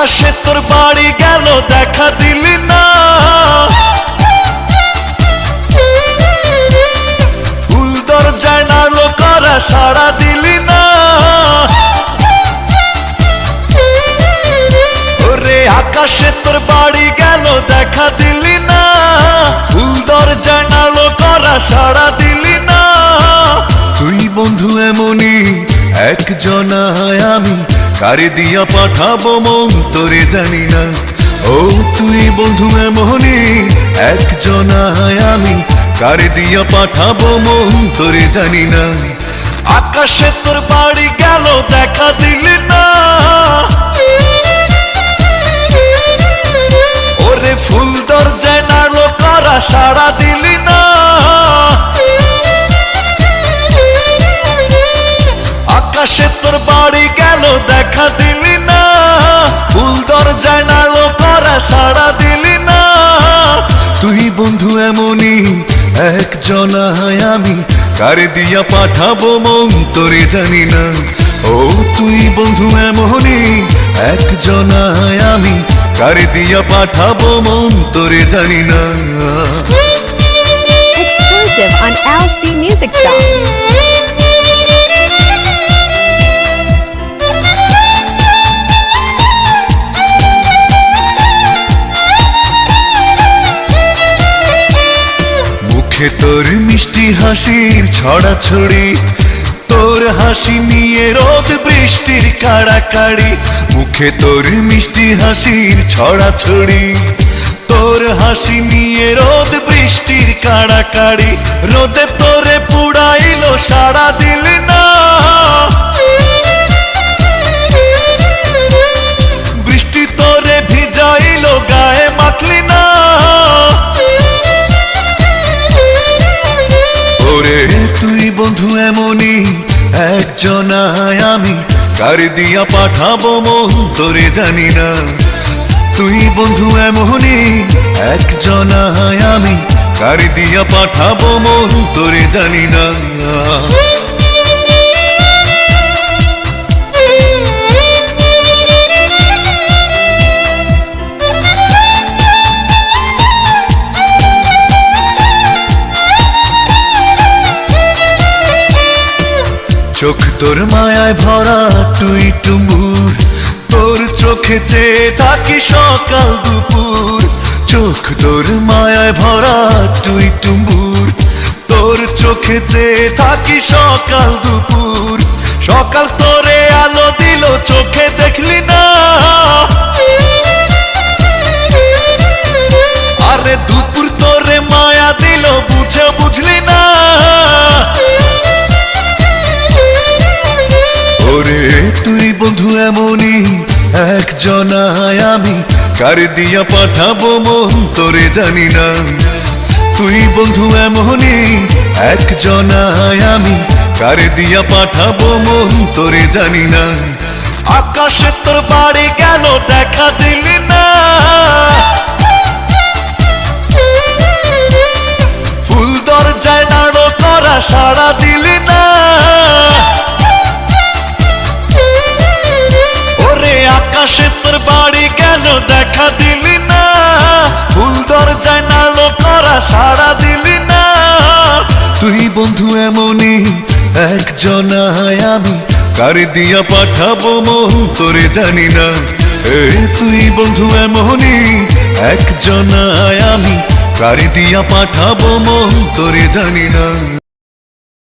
আকাশে তোর বাড়ি গেল, দেখা দিলি না। ফুল দরজায় নাড়লো করা সারা দিলি না। ওরে আকাশে তোর বাড়ি গেল, দেখা দিলি না। ফুল দরজায় নাড়লো করা সারা দিলি না। তুই বন্ধু এমনই, একজনায় আমি কারে দিয়া পাঠাবো মন, তোরে জানি না। ও তুই বন্ধু এমনই একজনায় আমি। কারে দিয়া পাঠাবো মন, তোরে জানি না। আকাশে তোর বাড়ি গেল, দেখা দিলি না। ওরে ফুল দরজায় নাড়লো করা সাড়া সাড়া দিলি না। তুই বন্ধু এমনই একজনায় আমি। কারে দিয়া পাঠাবো মন তোরে জানি না। ও তুই বন্ধু এমনই একজনায় আমি। কারে দিয়া পাঠাবো মন তোরে জানি না। Exclusive on LC Music Shop. মুখে তোর মিষ্টি হাসির ছড়া ছড়ি তোর হাসি নিয়ে রোদ বৃষ্টির কাড়া কাড়ি মুখে তোর মিষ্টি হাসির ছড়া ছড়ি তোর হাসি নিয়ে রোদ বৃষ্টির কাড়া কাড়ি রোদে তোরে পুড়াইলো সারা দিল না। তুই বন্ধু এমনই, একজনায় আমি। কার দিয়া পাঠাবো মন, তোরে জানি না। তুই বন্ধু এমনই, একজনায় আমি। কার দিয়া পাঠাবো মন, তোরে জানি না। তোর মায়ায় ভরা তুই টুমুর তোর চোখে চেয়ে থাকি সকাল দুপুর। চোখ তোর মায়ায় ভরা তুই টুমুর তোর চোখে চেয়ে থাকি সকাল দুপুর। সকাল তোরে আলো দিল চোখে কার দিয়া পাঠাবো মন, তোরে জানি না। তুই বন্ধু এমনই, একজনায় আমি। কার দিয়া পাঠাবো মন, তোরে জানি না। আকাশে তোর বাড়ি গেল, দেখা দিলি না। ফুল দরজায় নাড়ো করা সাড়া দিলি না। ওরে আকাশে তোর বাড়ি কেন দেখা দিলি না? ফুল দরজায় নাড়ো করা সাড়া দিলি না? তুই বন্ধু এমনই একজনায় আমি। কার দিয়া পাঠাবো মন, তোরে জানি না। এ, তুই বন্ধু এমনই একজনায় আমি। কার দিয়া পাঠাবো মন, তোরে জানি না।